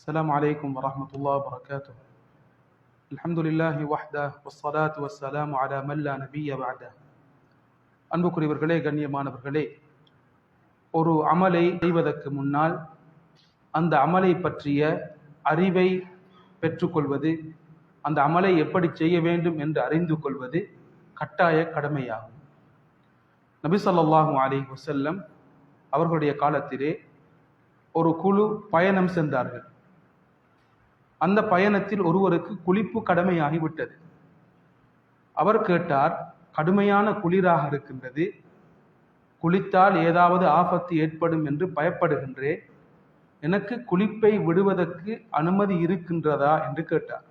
السلام عليكم ورحمة الله وبركاته الحمد لله وحده والصلاة والسلام على من لا نبي بعده அன்புக்குரியவர்களே கண்ணியமானவர்களே ஒரு அமலை செய்வதற்கு முன்னால் அந்த அமலை பற்றிய அறிவை பெற்றுக்கொள்வது அந்த அமலை எப்படி செய்ய வேண்டும் என்று அறிந்து கொள்வது கட்டாய கடமையாகும் நபி ஸல்லல்லாஹு அலைஹி வஸல்லம் அவர்களுடைய காலத்திலே ஒரு குழு பயணம் சென்றார்கள் அந்த பயணத்தில் ஒருவருக்கு குளிப்பு கடமையாகிவிட்டது. அவர் கேட்டார் கடுமையான குளிராக இருக்கின்றது. குளித்தால் ஏதாவது ஆபத்து ஏற்படும் என்று பயப்படுகின்றேன் எனக்கு குளிப்பை விடுவதற்கு அனுமதி இருக்கின்றதா? என்று கேட்டார்.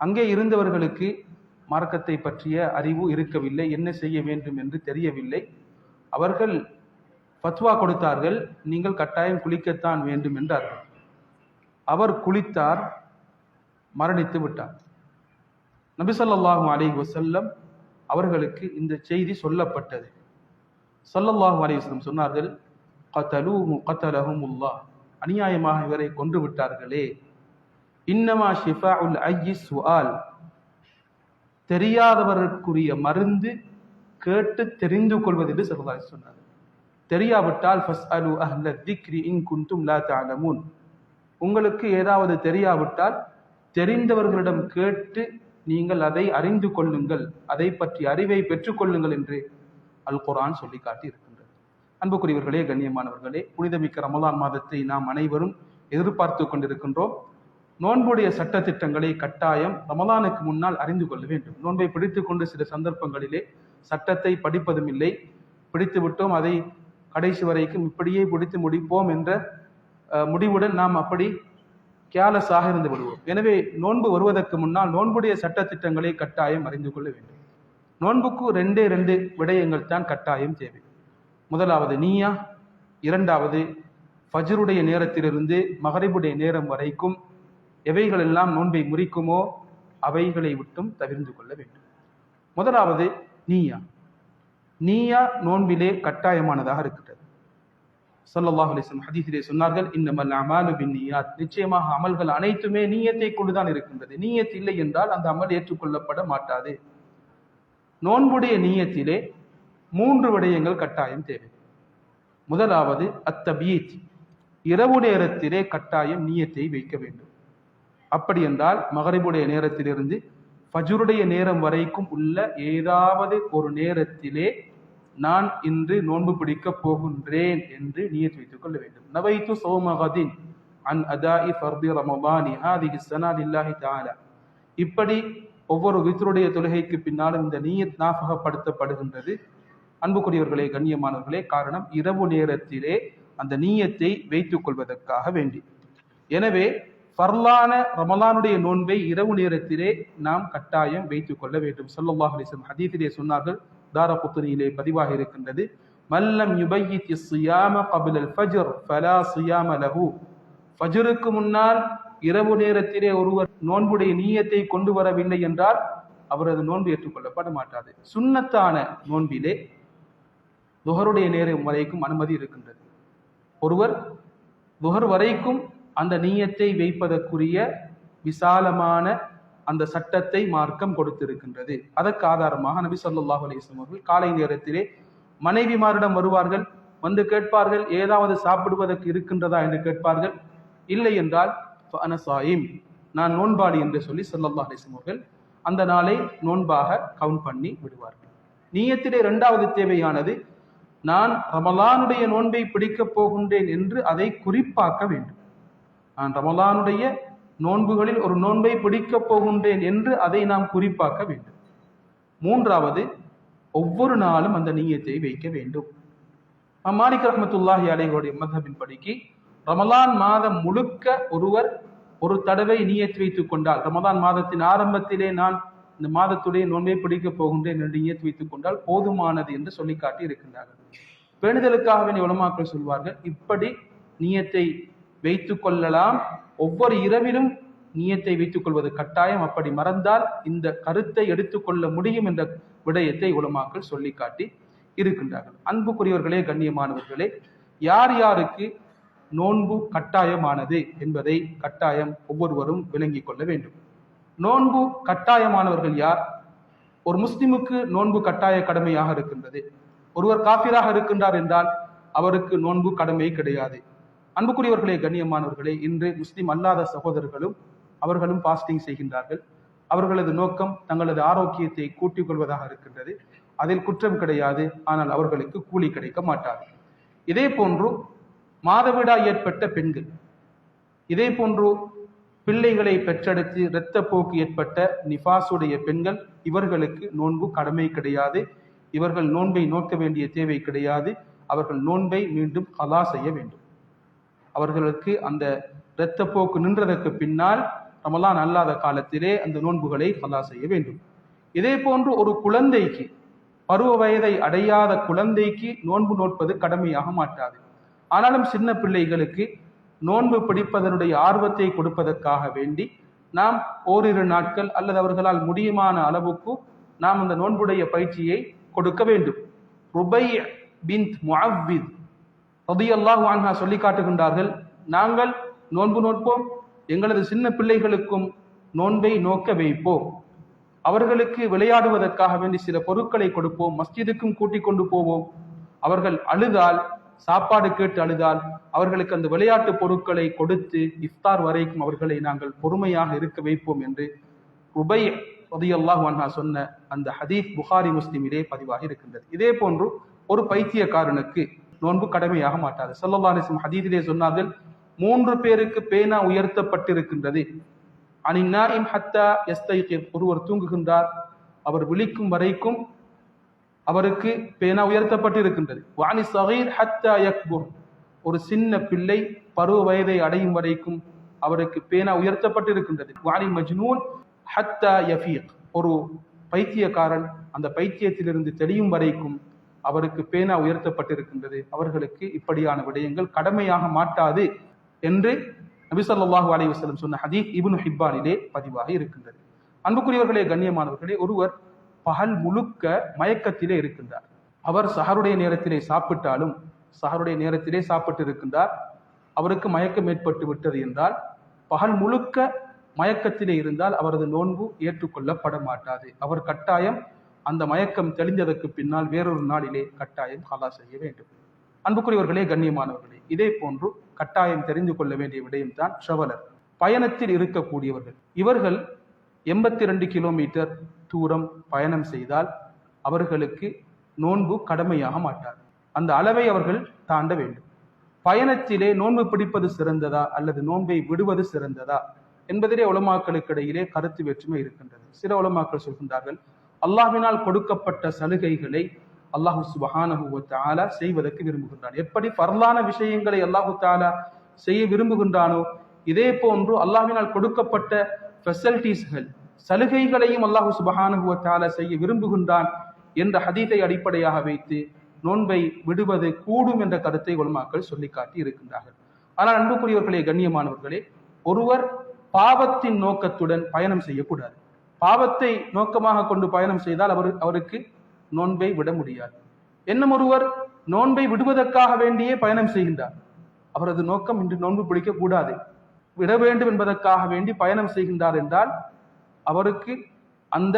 அங்கே இருந்தவர்களுக்கு மார்க்கத்தை பற்றிய அறிவு இருக்கவில்லை. என்ன செய்ய வேண்டும் என்று தெரியவில்லை. அவர்கள் ஃபத்வா கொடுத்தார்கள். நீங்கள் கட்டாயம் குளிக்கத்தான் வேண்டும் என்றார்கள். அவர் குளித்தார் மரணித்து விட்டார். நபி ஸல்லல்லாஹு அலைஹி அவர்களுக்கு இந்த செய்தி சொல்லப்பட்டது. சொல்லல்லாஹு அலி வஸல்லம் சொன்னார்கள் கதலூஹு கதலஹுமுல்லாஹ். அநியாயமாக இவரை கொன்று விட்டார்களே. இன்னமா ஷிஃபாஉல் ஐயி சுஆல். தெரியாதவருக்குரிய மருந்து கேட்டு தெரிந்து கொள்வது என்று ஸல்லல்லாஹு சொன்னார் தெரியாவிட்டால் ஃபஸ்அலு அஹ்ல திக்ரி இன் குன்தும் லா தஅலமூன். உங்களுக்கு ஏதாவது தெரியாவிட்டால் தெரிந்தவர்களிடம் கேட்டு நீங்கள் அதை அறிந்து கொள்ளுங்கள். அதை பற்றி அறிவை பெற்றுக்கொள்ளுங்கள் என்று அல் குரான் சொல்லி காட்டி இருக்கின்றது அன்புக்குரியவர்களே கண்ணியமானவர்களே புனிதமிக்க ரமலான் மாதத்தை நாம் அனைவரும் எதிர்பார்த்து கொண்டிருக்கின்றோம். நோன்புடைய சட்ட திட்டங்களை கட்டாயம் ரமலானுக்கு முன்னால் அறிந்து கொள்ள வேண்டும். நோன்பை பிடித்து கொண்டு சில சந்தர்ப்பங்களிலே சட்டத்தை படிப்பதும் இல்லை. பிடித்து விட்டோம் அதை கடைசி வரைக்கும் இப்படியே பிடித்து முடிப்போம் என்ற முடிவுடன் நாம் அப்படி கேலஸாக இருந்து விடுவோம். எனவே நோன்பு வருவதற்கு முன்னால் நோன்புடைய சட்ட திட்டங்களை கட்டாயம் அறிந்து கொள்ள வேண்டும். நோன்புக்கு ரெண்டே ரெண்டு விடயங்கள் தான் கட்டாயம் தேவை. முதலாவது நீயா இரண்டாவது ஃபஜ்ருடைய நேரத்திலிருந்து மகரிபுடைய நேரம் வரைக்கும் எவைகள் எல்லாம் நோன்பை முறிக்குமோ அவைகளை விட்டும் தவிர்ந்து கொள்ள வேண்டும். முதலாவது நீயா. நீயா நோன்பிலே கட்டாயமானதாக இருக்கிறது சல்லாஹ் அலிஸ்லம் ஹதீசிலே சொன்னார்கள் இன்னமல் அமாலு பின்னியாத். நிச்சயமாக அமல்கள் அனைத்துமே நீயத்தை கொண்டுதான் இருக்கின்றது. நீயத் இல்லை என்றால் அந்த அமல் ஏற்றுக்கொள்ளப்பட மாட்டாது. நோன்புடைய நீயத்திலே மூன்று விடயங்கள் கட்டாயம் தேவை. முதலாவது அத்தபீத். இரவு நேரத்திலே கட்டாயம் நீயத்தை வைக்க வேண்டும். அப்படி என்றால் மகரிபுடைய நேரத்திலிருந்து ஃபஜுருடைய நேரம் வரைக்கும் உள்ள ஏதாவது ஒரு நேரத்திலே நான் இன்று நோன்பு பிடிக்கப் போகின்றேன் என்று நியத் வைத்துக் கொள்ள வேண்டும். நவைத்து சௌமகதின் அன் அதாஇ ஃபர்தி ரமபானி ஹாதிஹி ஸனா லில்லாஹி தஆலா. இப்படி ஒவ்வொரு வித்ருடைய தொழுகைக்கு பின்னாலும் இந்த நீயத் ஞாபகப்படுத்தப்படுகின்றது அன்புக்குரியவர்களே கண்ணியமானவர்களே காரணம் இரவு நேரத்திலே அந்த நீயத்தை வைத்துக் கொள்வதற்காக வேண்டி. எனவே ஃபர்லான ரமலானுடைய நோன்பை இரவு நேரத்திலே நாம் கட்டாயம் வைத்துக் கொள்ள வேண்டும். ஸல்லல்லாஹு அலைஹி வஸல்லம் சொன்னார்கள் தாரபுத்திரியிலே பதிவாக இருக்கின்றது. மல்லம் யுபையித் சுயாம கபிலல் ஃபஜர் ஃபலா சியாம லஹு. ஃபஜருக்கு முன்னால் இரவு நேரத்திலே ஒருவர் நோன்புடைய நீயத்தை கொண்டு வரவில்லை என்றால் அவரது நோன்பு ஏற்றுக்கொள்ளப்பட மாட்டாது. சுண்ணத்தான நோன்பிலே துகருடைய நேரம் வரைக்கும் அனுமதி இருக்கின்றது. ஒருவர் துகர் வரைக்கும் அந்த நீயத்தை வைப்பதற்குரிய விசாலமான அந்த சட்டத்தை மார்க்கம் கொடுத்திருக்கின்றது. அதற்கு ஆதாரமாக நபி சொல்லாஹ் அலிஸ்லாம் அவர்கள் காலை நேரத்திலே மனைவிமாரிடம் வருவார்கள். வந்து கேட்பார்கள் ஏதாவது சாப்பிடுவதற்கு இருக்கின்றதா என்று கேட்பார்கள். இல்லை என்றால் அனசாயிம் நான் நோன்பாடி என்று சொல்லி சொல்லல்லா அலிஸ்லாம் அவர்கள் அந்த நாளை நோன்பாக கவுண்ட் பண்ணி விடுவார்கள். நீயத்திலே இரண்டாவது தேவையானது நான் ரமலானுடைய நோன்பை பிடிக்கப் போகின்றேன் என்று அதை குறிப்பாக்க வேண்டும். நான் ரமலானுடைய நோன்புகளில் ஒரு நோன்பை பிடிக்கப் போகின்றேன் என்று அதை நாம் குறிப்பாக்க வேண்டும். மூன்றாவது ஒவ்வொரு நாளும் அந்த நீயத்தை வைக்க வேண்டும். மாலிக் ரஹமத்துல்லாஹி அலைகளுடைய மதபின் படிக்கு ரமலான் மாதம் முழுக்க ஒருவர் ஒரு தடவை நீயத் வைத்துக் கொண்டால் ரமதான் மாதத்தின் ஆரம்பத்திலே நான் இந்த மாதத்துடைய நோன்பை பிடிக்கப் போகின்றேன் என்று நீயத் வைத்துக் கொண்டால் போதுமானது என்று சொல்லி காட்டி இருக்கின்றார்கள் பேணுதலுக்காக வேண்டிய உலமாக்கள் சொல்வார்கள் இப்படி நீயத்தை வைத்துக் கொள்ளலாம். ஒவ்வொரு இரவிலும் நீயத்தை வைத்துக் கொள்வது கட்டாயம். அப்படி மறந்தால் இந்த கருத்தை எடுத்துக்கொள்ள முடியும் என்ற விடயத்தை உலமாக்கள் சொல்லி காட்டி இருக்கின்றார்கள். அன்புக்குரியவர்களே கண்ணியமானவர்களே யார் யாருக்கு நோன்பு கட்டாயமானது என்பதை கட்டாயம் ஒவ்வொருவரும் விளங்கிக் கொள்ள வேண்டும். நோன்பு கட்டாயமானவர்கள் யார்? ஒரு முஸ்லிமுக்கு நோன்பு கட்டாய கடமையாக இருக்கின்றது. ஒருவர் காபிராக இருக்கின்றார் என்றால் அவருக்கு நோன்பு கடமை கிடையாது. அன்புக்குரியவர்களே கண்ணியமானவர்களே இன்று முஸ்லிம் அல்லாத சகோதரர்களும் அவர்களும் பாஸ்டிங் செய்கின்றார்கள். அவர்களது நோக்கம் தங்களது ஆரோக்கியத்தை கூட்டிக் கொள்வதாக இருக்கின்றது. அதில் குற்றம் கிடையாது. ஆனால் அவர்களுக்கு கூலி கிடைக்க மாட்டாது. இதே போன்று மாதவிடா ஏற்பட்ட பெண்கள் இதே போன்று பிள்ளைகளை பெற்றெடுத்து இரத்தப்போக்கு ஏற்பட்ட நிஃபாசுடைய பெண்கள் இவர்களுக்கு நோன்பு கடமை கிடையாது. இவர்கள் நோன்பை நோக்க வேண்டிய தேவை கிடையாது. அவர்கள் நோன்பை மீண்டும் கலா செய்ய வேண்டும். அவர்களுக்கு அந்த இரத்தப்போக்கு நின்றதற்கு பின்னால் ரமலான் அல்லாத காலத்திலே அந்த நோன்புகளை கலா செய்ய வேண்டும். இதே போன்று ஒரு குழந்தைக்கு பருவ வயதை அடையாத குழந்தைக்கு நோன்பு நோட்பது கடமையாக மாட்டாது. ஆனாலும் சின்ன பிள்ளைகளுக்கு நோன்பு பிடிப்பதனுடைய ஆர்வத்தை கொடுப்பதற்காக வேண்டி நாம் ஓரிரு நாட்கள் அல்லது அவர்களால் முடியுமான அளவுக்கு நாம் அந்த நோன்புடைய பயிற்சியை கொடுக்க வேண்டும். ருபை பின் முஹவித் ரதியல்லாஹு அன்ஹா சொல்லி காட்டுகின்றார்கள் நாங்கள் நோன்பு நோட்போம் எங்களது சின்ன பிள்ளைகளுக்கும் நோன்பை நோக்க வைப்போம். அவர்களுக்கு விளையாடுவதற்காக வேண்டி சில பொருட்களை கொடுப்போம் மஸ்ஜிதுக்கும் கூட்டிக் கொண்டு போவோம். அவர்கள் அழுதால் சாப்பாடு கேட்டு அழுதால் அவர்களுக்கு அந்த விளையாட்டு பொருட்களை கொடுத்து இஃப்தார் வரைக்கும் அவர்களை நாங்கள் பொறுமையாக இருக்க வைப்போம் என்று உபை ரதியல்லாஹு அன்ஹா சொன்ன அந்த ஹதீஸ் புகாரி முஸ்லிமிலே பதிவாக இருக்கின்றது. இதே போன்று ஒரு பைத்தியக்காரனுக்கு நோன்பு கடமையாக மாட்டாது. சல்லல்லாஹு அலைஹி வஸல்லம் சொன்னார்கள் மூன்று பேருக்கு பேனா உயர்த்தப்பட்டிருக்கின்றது. அனின்னாயிம் ஹத்தா எஸ்தைகிர் ஒருவர் தூங்குகின்றார் அவர் விழிக்கும் வரைக்கும் அவருக்கு பேனா உயர்த்தப்பட்டிருக்கின்றது. வாணி சகீர் ஹத்தா யக்பூர். ஒரு சின்ன பிள்ளை பருவ வயதை அடையும் வரைக்கும் அவருக்கு பேனா உயர்த்தப்பட்டிருக்கின்றது. வாணி மஜ்னூன் ஹத்தா யஃபீக். ஒரு பைத்தியக்காரன் அந்த பைத்தியத்திலிருந்து தெளியும் வரைக்கும் அவருக்கு பேனா உயர்த்தப்பட்டிருக்கின்றது. அவர்களுக்கு இப்படியான விடயங்கள் கடமையாக மாட்டாது என்று நபிசல்லாஹு அலி வசலம் சொன்ன ஹதீஸ் இபுன் ஹிப்பானிலே பதிவாக இருக்கின்றது. அன்புக்குரியவர்களே கண்ணியமானவர்களே ஒருவர் பகல் முழுக்க மயக்கத்திலே இருக்கின்றார். அவர் சஹருடைய நேரத்திலே சாப்பிட்டாலும் சஹருடைய நேரத்திலே சாப்பிட்டு இருக்கின்றார் அவருக்கு மயக்கம் ஏற்பட்டு விட்டது என்றால் பகல் முழுக்க மயக்கத்திலே இருந்தால் அவரது நோன்பு ஏற்றுக்கொள்ளப்பட மாட்டாது. அவர் கட்டாயம் அந்த மயக்கம் தெளிந்ததற்கு பின்னால் வேறொரு நாளிலே கட்டாயம் ஹலா செய்ய வேண்டும். அன்புக்குரியவர்களே கண்ணியமானவர்களே இதே போன்று கட்டாயம் தெரிந்து கொள்ள வேண்டிய விடயம்தான் ட்ரவலர் பயணத்தில் இருக்கக்கூடியவர்கள். இவர்கள் எண்பத்தி ரெண்டு கிலோமீட்டர் தூரம் பயணம் செய்தால் அவர்களுக்கு நோன்பு கடமையாக மாட்டார். அந்த அளவை அவர்கள் தாண்ட வேண்டும். பயணத்திலே நோன்பு பிடிப்பது சிறந்ததா அல்லது நோன்பை விடுவது சிறந்ததா என்பதிலே உலமாக்களுக்கு இடையிலே கருத்து வேற்றுமை இருக்கின்றது. சில உலமாக்கள் சொல்கின்றார்கள் அல்லாஹினால் கொடுக்கப்பட்ட சலுகைகளை அல்லாஹு சுபஹானஹு தாலா செய்வதற்கு விரும்புகின்றான். எப்படி பரலான விஷயங்களை அல்லாஹு தாலா செய்ய விரும்புகின்றானோ இதே போன்று அல்லாஹினால் கொடுக்கப்பட்ட ஃபெசிலிட்டிஸ்கள் சலுகைகளையும் அல்லாஹு சுபஹானஹு தாலா செய்ய விரும்புகின்றான் என்ற ஹதீத்தை அடிப்படையாக வைத்து நோன்பை விடுவது கூடும் என்ற கருத்தை உலமாக்கள் சொல்லி காட்டி இருக்கின்றார்கள். ஆனால் அன்புக்குரியவர்களே கண்ணியமானவர்களே ஒருவர் பாவத்தின் நோக்கத்துடன் பயணம் செய்யக்கூடாது. பாவத்தை நோக்கமாக கொண்டு பயணம் செய்தால் அவர் அவருக்கு நோன்பை விட முடியாது. இன்னும் ஒருவர் நோன்பை விடுவதற்காக வேண்டியே பயணம் செய்கின்றார். அவரது நோக்கம் இன்று நோன்பு பிடிக்க கூடாது விட வேண்டும் என்பதற்காக வேண்டி பயணம் செய்கின்றார் என்றால் அவருக்கு அந்த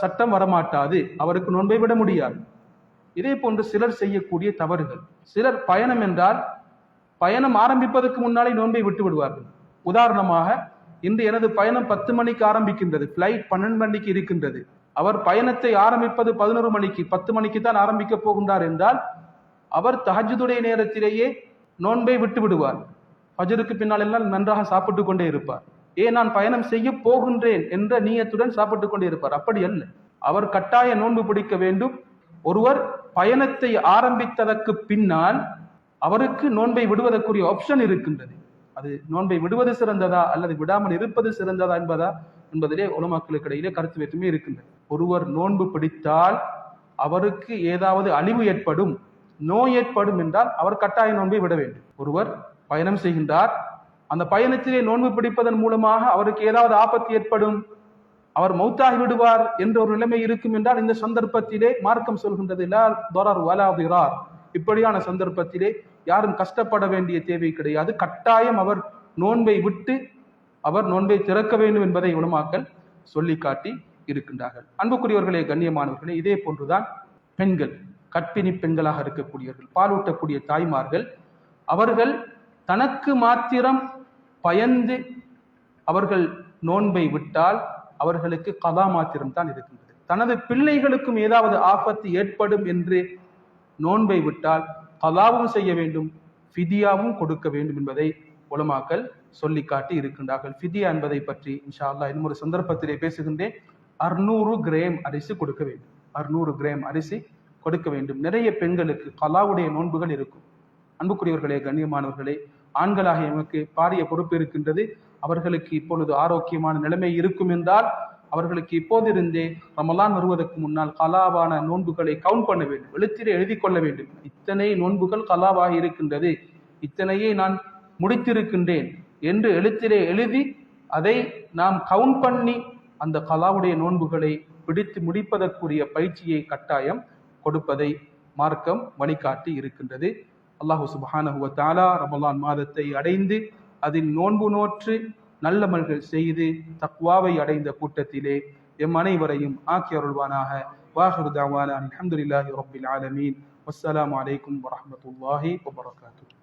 சட்டம் வரமாட்டாது. அவருக்கு நோன்பை விட முடியாது. இதே போன்று சிலர் செய்யக்கூடிய தவறுகள். சிலர் பயணம் என்றால் பயணம் ஆரம்பிப்பதற்கு முன்னாலே நோன்பை விட்டு விடுவார்கள். உதாரணமாக இன்று எனது பயணம் பத்து மணிக்கு ஆரம்பிக்கின்றது. ஃப்ளைட் பன்னெண்டு மணிக்கு இருக்கின்றது. அவர் பயணத்தை ஆரம்பிப்பது பதினோரு மணிக்கு பத்து மணிக்கு தான் ஆரம்பிக்க போகின்றார் என்றால் அவர் தஹஜுடைய நேரத்திலேயே நோன்பை விட்டு விடுவார். ஃபஜருக்கு பின்னால் எல்லாம் நன்றாக சாப்பிட்டு கொண்டே இருப்பார். ஏன் நான் பயணம் செய்ய போகின்றேன் என்ற நீயத்துடன் சாப்பிட்டு கொண்டே இருப்பார். அப்படி அல்ல. அவர் கட்டாய நோன்பு பிடிக்க வேண்டும். ஒருவர் பயணத்தை ஆரம்பித்ததற்கு பின்னால் அவருக்கு நோன்பை விடுவதற்குரிய ஆப்ஷன் இருக்கின்றது. அது நோன்பை விடுவது சிறந்ததா அல்லது விடாமல் இருப்பது சிறந்ததா என்பதா என்பதிலே உலமாக்களுக்கு இடையிலே கருத்து வேற்றுமை இருக்கின்றது. ஒருவர் நோன்பு பிடித்தால் அவருக்கு ஏதாவது அழிவு ஏற்படும் நோய் ஏற்படும் என்றால் அவர் கட்டாய நோன்பை விட வேண்டும். ஒருவர் பயணம் செய்கின்றார் அந்த பயணத்திலே நோன்பு பிடிப்பதன் மூலமாக அவருக்கு ஏதாவது ஆபத்து ஏற்படும் அவர் மௌத்தாகி விடுவார் என்ற ஒரு நிலைமை இருக்கும் என்றால் இந்த சந்தர்ப்பத்திலே மார்க்கம் சொல்கின்றது லா தரர் வலா இப்படியான சந்தர்ப்பத்திலே யாரும் கஷ்டப்பட வேண்டிய தேவை கிடையாது. கட்டாயம் அவர் நோன்பை விட்டு அவர் நோன்பை திறக்க வேண்டும் என்பதை உலமாக்கல் சொல்லி காட்டி இருக்கின்றார்கள். அன்புக்குரியவர்களே கண்ணியமானவர்களே இதே போன்றுதான் பெண்கள் கற்பிணி பெண்களாக இருக்கக்கூடியவர்கள் பாலூட்டக்கூடிய தாய்மார்கள் அவர்கள் தனக்கு மாத்திரம் பயந்து அவர்கள் நோன்பை விட்டால் அவர்களுக்கு கதா மாத்திரம் தான் இருக்கின்றது. தனது பிள்ளைகளுக்கும் ஏதாவது ஆபத்து ஏற்படும் என்று நோன்பை விட்டால் கலாவும் செய்ய வேண்டும் ஃபிதியாவும் கொடுக்க வேண்டும் என்பதை உலமாக்கல் சொல்லி காட்டி இருக்கின்றார்கள். ஃபிதியா என்பதை பற்றி இன்ஷா அல்லா இன்னும் ஒரு சந்தர்ப்பத்திலே பேசுகின்றேன். அறுநூறு கிரேம் அரிசி கொடுக்க வேண்டும். அறுநூறு கிரேம் அரிசி கொடுக்க வேண்டும். நிறைய பெண்களுக்கு கலாவுடைய நோன்புகள் இருக்கும். அன்புக்குரியவர்களே கண்ணியமானவர்களே ஆண்களாக எமக்கு பாரிய பொறுப்பு இருக்கின்றது. அவர்களுக்கு இப்பொழுது ஆரோக்கியமான நிலைமை இருக்கும் என்றால் அவர்களுக்கு இப்போதிருந்தே ரமலான் வருவதற்கு முன்னால் கலாவான நோன்புகளை கவுண்ட் பண்ண வேண்டும். எழுத்திலே எழுதி கொள்ள வேண்டும். இத்தனை நோன்புகள் கலாவாக இருக்கின்றது. இத்தனையை நான் முடித்திருக்கின்றேன் என்று எழுத்திலே எழுதி அதை நாம் கவுண்ட் பண்ணி அந்த கலாவுடைய நோன்புகளை பிடித்து முடிப்பதற்குரிய பயிற்சியை கட்டாயம் கொடுப்பதை மார்க்கம் வழிகாட்டி இருக்கின்றது. அல்லாஹு சுபஹானஹுவ தாலா ரமலான் மாதத்தை அடைந்து அதில் நோன்பு நோற்று நல்லமல்கள் செய்து தக்வாவை அடைந்த கூட்டத்திலே எம் அனைவரையும் ஆக்கி அருள்வானாக. வாஹருதாவான அலமதுல்லாஹி ரபில் ஆலமீன். வஸ்ஸலாமு அலைக்கும் வரமத்துல்லாஹி வபரகாத்துஹு.